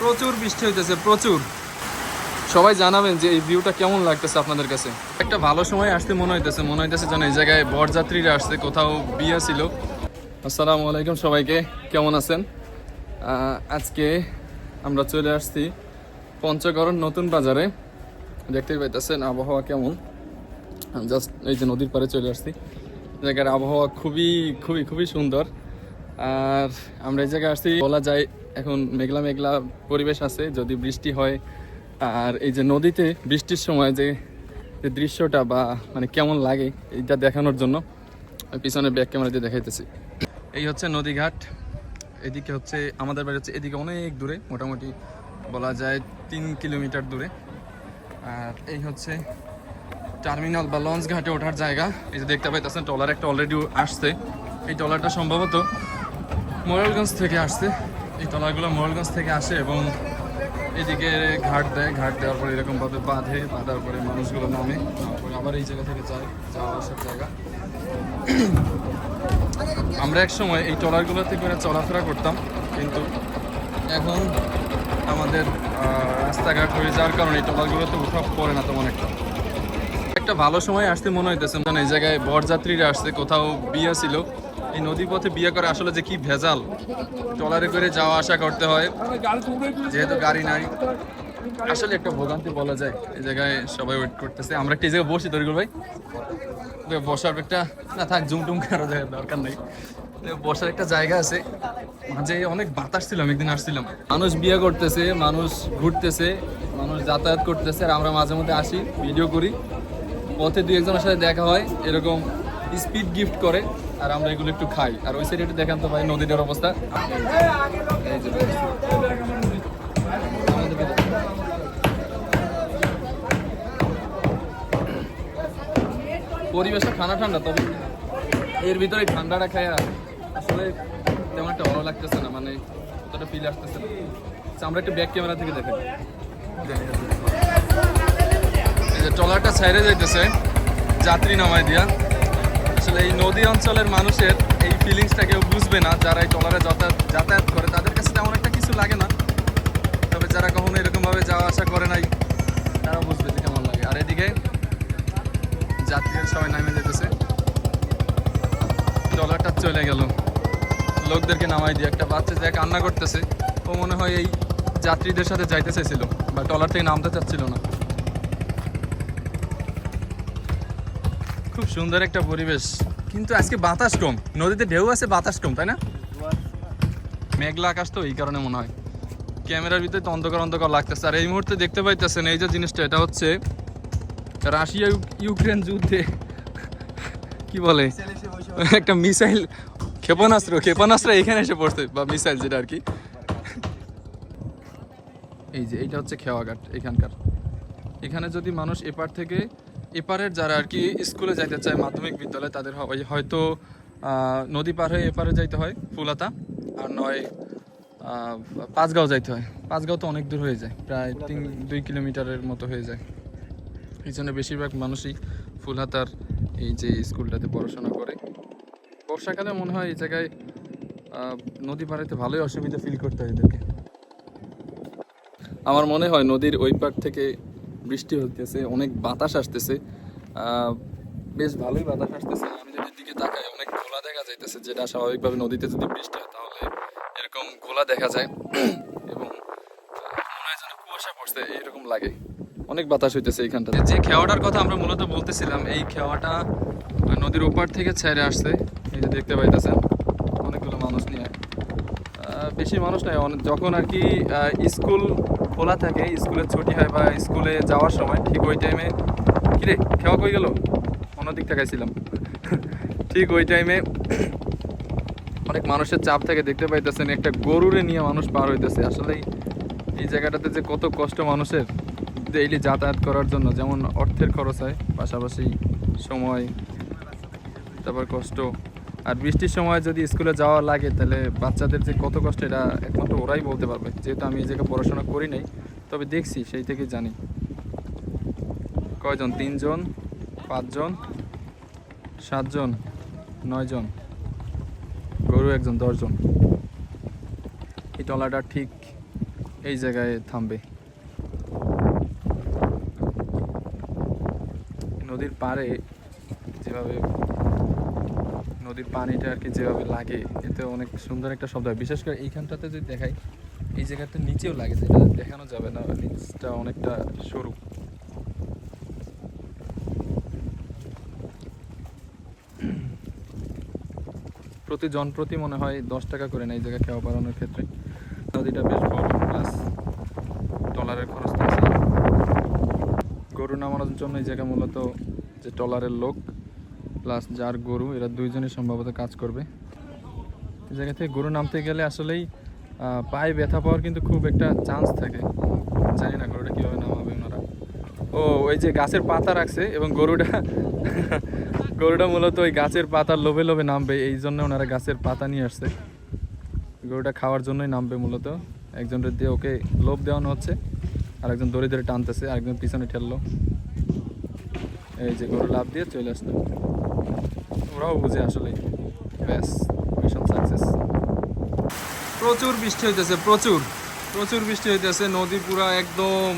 প্রচুর বৃষ্টি হইতেছে, প্রচুর। সবাই জানাবেন যে এই ভিউটা কেমন লাগতেছে আপনাদের কাছে। একটা ভালো সময় আসতে মনে হইতেছে মনে হইতেছে যেন এই জায়গায় বরযাত্রীরা আসছে, কোথাও বিয়ে ছিল। আসসালামু আলাইকুম সবাইকে, কেমন আছেন? আজকে আমরা চলে আসছি পঞ্চগড় নতুন বাজারে। দেখতেই পাইতেছেন আবহাওয়া কেমন। জাস্ট এই যে নদীর পাড়ে চলে আসছি। জায়গার আবহাওয়া খুবই খুবই খুবই সুন্দর। আর আমরা এই জায়গায় আসছি, বলা যায় এখন মেঘলা মেঘলা পরিবেশ আছে, যদি বৃষ্টি হয়। আর এই যে নদীতে বৃষ্টির সময় যে যে দৃশ্যটা বা মানে কেমন লাগে, এইটা দেখানোর জন্য পিছনে ব্যাক ক্যামেরা দিয়ে দেখাইতেছি। এই হচ্ছে নদীঘাট। এদিকে হচ্ছে, আমাদের বাড়ি হচ্ছে এদিকে অনেক দূরে, মোটামুটি বলা যায় তিন কিলোমিটার দূরে। আর এই হচ্ছে টার্মিনাল বা লঞ্চ ঘাটে ওঠার জায়গা। এই যে দেখতে পাইতেছেন, ট্রলার একটা অলরেডি আসছে। এই ট্রলারটা সম্ভবত মোরালগঞ্জ থেকে আসছে। এই ট্রলারগুলো মোরালগঞ্জ থেকে আসে এবং এদিকে ঘাট দেয়। ঘাট দেওয়ার পরে এরকমভাবে বাঁধে, বাঁধার পরে মানুষগুলো নামে। নামার পরে আবার এই জায়গা থেকে যায়, যাওয়া আসার জায়গা। আমরা এক সময় এই ট্রলারগুলোতে করে চলাফেরা করতাম, কিন্তু এখন আমাদের রাস্তাঘাট হয়ে যাওয়ার কারণে এই ট্রলারগুলোতে উঠা পড়ে না তেমন একটা। একটা ভালো সময় আসতে মনে হইতেছে মানে এই জায়গায় বরযাত্রীরা আসছে, কোথাও বিয়ে ছিল এই নদী পথে বিয়ে করে আসলে যে কি ভেজাল। ট্রলারে করে যাওয়া আসা করতে হয়, যেহেতু গাড়ি নাই। আসলে একটা ভোগান্তি বলা যায়, এই জায়গায় সবাই ওয়েট করতেছে। আমরা একটা এই জায়গায় বসি তরিকুল ভাই। বসার একটা না, থাক, জুম টুম কারও জায়গায় দরকার নেই। বসার একটা জায়গা আছে। মাঝে অনেক বাতাস ছিল, আমি একদিন আসছিলাম। মানুষ বিয়ে করতেছে, মানুষ ঘুরতেছে, মানুষ যাতায়াত করতেছে, আর আমরা মাঝে মধ্যে আসি ভিডিও করি। পথে দুই একজনের সাথে দেখা হয়, এরকম স্পিড গিফট করে। আর আমরা এগুলো একটু খাই। আর ওই সাইডে দেখান তো ভাই নদীটার অবস্থা। পরিবেশটা ঠান্ডা ঠান্ডা তবে এর ভিতরে ঠান্ডাটা খায় আসলে তেমন একটা ভালো লাগতেছে না মানে অতটা ফিল আসতেছে না। আচ্ছা, আমরা একটু ব্যাক ক্যামেরা থেকে দেখি এই যে ট্রলারটা ছাইরে যাইতেছে যাত্রী নামায় দিয়া। আসলে এই নদী অঞ্চলের মানুষের এই ফিলিংসটা কেউ বুঝবে না, যারা এই ট্রলারে যাতায়াত যাতায়াত করে, তাদের কাছে তেমন একটা কিছু লাগে না। তবে যারা কখনো এরকমভাবে যাওয়া আসা করে নাই তারা বুঝবে যে কেমন লাগে। আর এদিকে যাত্রীদের সবাই নামে যেতেছে। ট্রলারটা চলে গেল। লোকদেরকে নামাই দিয়ে একটা বাচ্চা যে কান্না করতেছে, ও মনে হয় এই যাত্রীদের সাথে যাইতে চাইছিল, বা ট্রলার থেকে নামতে চাচ্ছিল না। খুব সুন্দর একটা পরিবেশ। কিন্তু আজকে বাতাস কম। নদীতে ঢেউ আছে, বাতাস কম, তাই না? মেঘলা আকাশ তো এই কারণে মনে হয়। ক্যামেরার ভিতরে তো অন্ধকার অন্ধকার লাগতেছে। আর এই মুহূর্তে দেখতে পাইতেছেন, এই যে জিনিসটা, এটা হচ্ছে রাশিয়া ইউক্রেন যুদ্ধে কি বলে? একটা মিসাইল ক্ষেপণাস্ত্র ক্ষেপণাস্ত্র এখানে এসে পড়ছে, বা মিসাইল যেটা আর কি। এই যে, এইটা হচ্ছে খেওয়াঘাট এখানকার। এখানে যদি মানুষ এপার থেকে এপারের যারা আর কি স্কুলে যাইতে চায় মাধ্যমিক বিদ্যালয় তাদের হয়- হয়তো নদী পার হয়ে এপারে যাইতে হয় ফুলাতা আর নয় পাঁচগাঁও যাইতে হয়। পাঁচগাঁও তো অনেক দূর হয়ে যায় প্রায় তিন দুই কিলোমিটারের মতো হয়ে যায়। এই জন্য বেশিরভাগ মানুষই ফুলহাতার এই যে স্কুলটাতে পড়াশোনা করে। বর্ষাকালে মনে হয় এই জায়গায় নদী পাড়াতে ভালোই অসুবিধা ফিল করতে হয় এদেরকে। আমার মনে হয় নদীর ওই পার থেকে বৃষ্টি হইতেছে, অনেক বাতাস আসতেছে। বেশ ভালোই বাতাস আসতেছে। আমি যদি দিকে তাকাই অনেক ঘোলা দেখা যাইতেছে, যেটা স্বাভাবিকভাবে নদীতে যদি বৃষ্টি হয় তাহলে এরকম ঘোলা দেখা যায়। এবং মনে হয় যেন কুয়াশা পড়ছে এইরকম লাগে। অনেক বাতাস হইতেছে এইখানটাতে। যে খেওয়াটার কথা আমরা মূলত বলতেছিলাম, এই খেওয়াটা নদীর ওপার থেকে ছেড়ে আসছে। এই যে দেখতে পাইতেছেন, অনেকগুলো মানুষ নিয়ে। বেশি মানুষ নাই যখন আর কি স্কুল খোলা থাকে, স্কুলের ছুটি হয় বা স্কুলে যাওয়ার সময়, ঠিক ওই টাইমে কিরে, খেওয়া কই গেল? অন্য দিক তাকাইছিলাম। ঠিক ওই টাইমে অনেক মানুষের চাপ থেকে, দেখতে পাইতেছেন একটা গরুরে নিয়ে মানুষ পার হইতেছে। আসলে এই জায়গাটাতে যে কত কষ্ট মানুষের ডেইলি যাতায়াত করার জন্য, যেমন অর্থের খরচ হয়, পাশাপাশি সময়, তারপর কষ্ট। আর বৃষ্টির সময় যদি স্কুলে যাওয়া লাগে, তাহলে বাচ্চাদের যে কত কষ্ট, এটা একমাত্র ওরাই বলতে পারবে। যেহেতু আমি এই জায়গায় পড়াশোনা করি নাই, তবে দেখছি, সেই থেকে জানি। কয়জন? তিনজন? পাঁচজন? সাতজন? নয়জন? গরু একজন, দশজন? এই টলাটা ঠিক এই জায়গায় থামবে। নদীর পাড়ে যেভাবে নদীর পানিটা আর কি যেভাবে লাগে, এতে অনেক সুন্দর একটা শব্দ হয়। বিশেষ করে এইখানটাতে যদি দেখাই, এই জায়গাটা নিচেও লাগে, যেটা দেখানো যাবে না, নিচটা অনেকটা সরু। প্রতি জন প্রতি মনে হয় দশ টাকা করে নেয় এই জায়গায় খাওয়া বাড়ানোর ক্ষেত্রে। নদীটা বেশ বড় প্লাস ট্রলারের খরচ আছে। গরু নামানোর জন্য এই জায়গা মূলত যে ট্রলারের লোক প্লাস যার গরু, এরা দুইজনই সম্ভবত কাজ করবে। এই জায়গা থেকে গরু নামতে গেলে আসলেই পায়ে ব্যথা পাওয়ার কিন্তু খুব একটা চান্স থাকে। জানি না গরুটা কীভাবে নামাবে ওনারা। ও, ওই যে গাছের পাতা রাখছে এবং গরুটা গরুটা মূলত ওই গাছের পাতার লোভে লোভে নামবে, এই জন্য ওনারা গাছের পাতা নিয়ে আসছে। গরুটা খাওয়ার জন্যই নামবে মূলত। একজনের দিয়ে ওকে লোভ দেওয়ানো হচ্ছে আর একজন দড়ি ধরে টানতেছে, আরেকজন পিছনে ঠেললো। এই যে গরু লাভ দিয়ে চলে আসলো ওরাও বুঝে আসলে ব্যাস মিশন সাকসেস প্রচুর বৃষ্টি হইতেছে, প্রচুর। প্রচুর বৃষ্টি হইতেছে, নদী পুরা একদম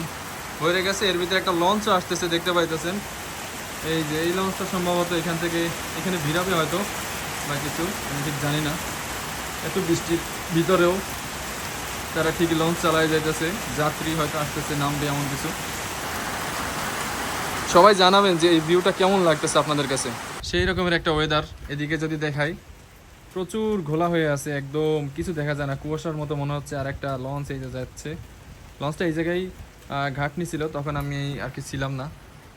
হয়ে গেছে। এর ভিতরে একটা লঞ্চ আসতেছে, দেখতে পাইতেছেন। এই যে, এই লঞ্চটা সম্ভবত এখান থেকে, এখানে ভিড়াবে হয়তো, বা কিছু, আমি ঠিক জানি না। এত বৃষ্টির ভিতরেও তারা ঠিক লঞ্চ চালায় যাইতেছে। যাত্রী হয়তো আসতেছে নামবে এমন কিছু। সবাই জানাবেন যে এই ভিউটা কেমন লাগতেছে আপনাদের কাছে। সেই রকমের একটা ওয়েদার এদিকে যদি দেখাই, প্রচুর ঘোলা হয়ে আছে একদম, কিছু দেখা যায় না। কুয়াশার মতো মনে হচ্ছে আর একটা লঞ্চ এই যাচ্ছে। লঞ্চটা এই জায়গায় ঘাটনি ছিল, তখন আমি আর কি ছিলাম না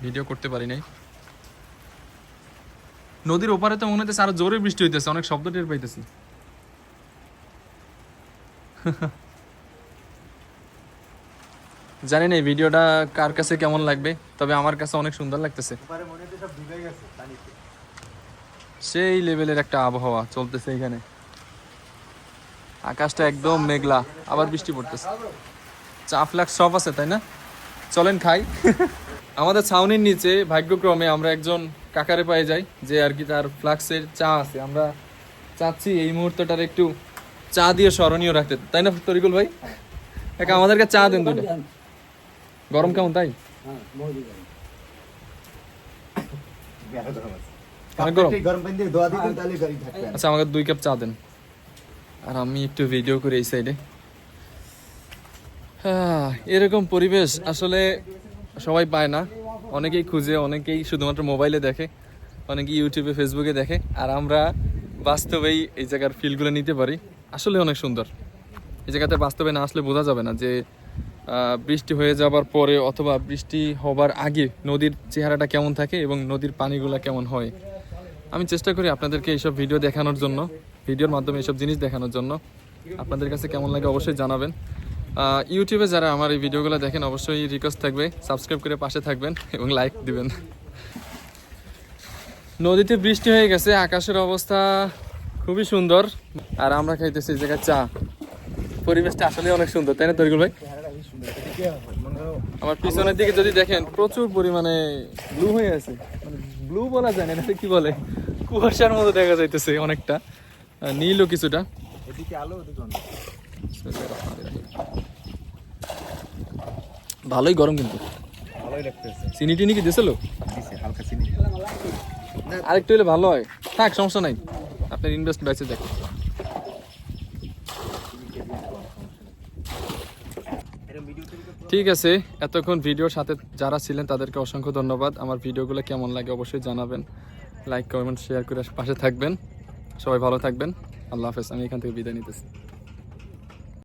ভিডিও করতে পারি নাই। নদীর ওপারে তো মনে হচ্ছে আরও জোরে বৃষ্টি হইতেছে, অনেক শব্দ টের পাইতেছি। জানি না এই ভিডিওটা কার কাছে কেমন লাগবে, তবে আমার কাছে অনেক সুন্দর লাগতেছে। সেই লেভেলের একটা আবহাওয়া চলতেছে এখানে। আকাশটা একদম মেঘলা, আবার বৃষ্টি পড়তেছে। চা ফ্লাক্স সব আছে, তাই না? চলেন খাই। আমাদের ছাউনির নিচে ভাগ্যক্রমে আমরা একজন কাকারে পায়ে যাই, যে আর কি তার ফ্লাক্সের চা আছে। আমরা চাচ্ছি এই মুহূর্তটার একটু চা দিয়ে স্মরণীয় রাখতে। তাই না, তরিকুল ভাই? একা আমাদেরকে চা দেন দুটো গরম কেমন তাই? থাকবে না। আচ্ছা আমাকে দুই কাপ চা দেন। আর আমি একটু ভিডিও করি এই সাইডে এরকম পরিবেশ আসলে সবাই পায় না। অনেকেই খুঁজে অনেকেই শুধুমাত্র মোবাইলে দেখে অনেকে ইউটিউবে ফেসবুকে দেখে। আর আমরা বাস্তবেই এই জায়গার ফিলগুলো নিতে পারি। আসলে অনেক সুন্দর। এই জায়গাতে বাস্তবে না আসলে বোঝা যাবে না যে বৃষ্টি হয়ে যাবার পরে অথবা বৃষ্টি হবার আগে নদীর চেহারাটা কেমন থাকে এবং নদীর পানিগুলো কেমন হয়? আমি চেষ্টা করি আপনাদেরকে এইসব ভিডিও দেখানোর জন্য, ভিডিওর মাধ্যমে এইসব জিনিস দেখানোর জন্য। আপনাদের কাছে কেমন লাগে অবশ্যই জানাবেন। ইউটিউবে যারা আমার এই ভিডিওগুলো দেখেন অবশ্যই রিকোয়েস্ট থাকবে সাবস্ক্রাইব করে পাশে থাকবেন এবং লাইক দিবেন। নদীতে বৃষ্টি হয়ে গেছে, আকাশের অবস্থা খুবই সুন্দর। আর আমরা খাইতেছি এই জায়গায় চা। পরিবেশটা আসলে অনেক সুন্দর, তাই না তরিকুল ভাই চেহারাটা বেশ সুন্দর। এদিকে মনে করো আমার পিছনের দিকে যদি দেখেন প্রচুর পরিমাণে ব্লু হয়ে আছে। মানে ব্লু বলা যায় না কি বলে? কুয়াশার মতো দেখা যাইতেছে অনেকটা। নীলও কিছুটা। আলো ভালোই গরম কিন্তু। ভালোই লাগতেছে। চিনি টিনি কি দিয়েছিল দিছে হালকা চিনি। আরেকটু হলে ভালো হয়। থাক সমস্যা নাই। আপনার ইনভেস্ট বেঁচে যাক এরকম ভিডিও তৈরি করতে ঠিক আছে, এতক্ষণ ভিডিওর সাথে যারা ছিলেন তাদেরকে অসংখ্য ধন্যবাদ। আমার ভিডিওগুলো কেমন লাগে অবশ্যই জানাবেন। লাইক কমেন্ট শেয়ার করে পাশে থাকবেন। সবাই ভালো থাকবেন। আল্লাহ হাফেজ, আমি এখান থেকে বিদায় নিতেছি।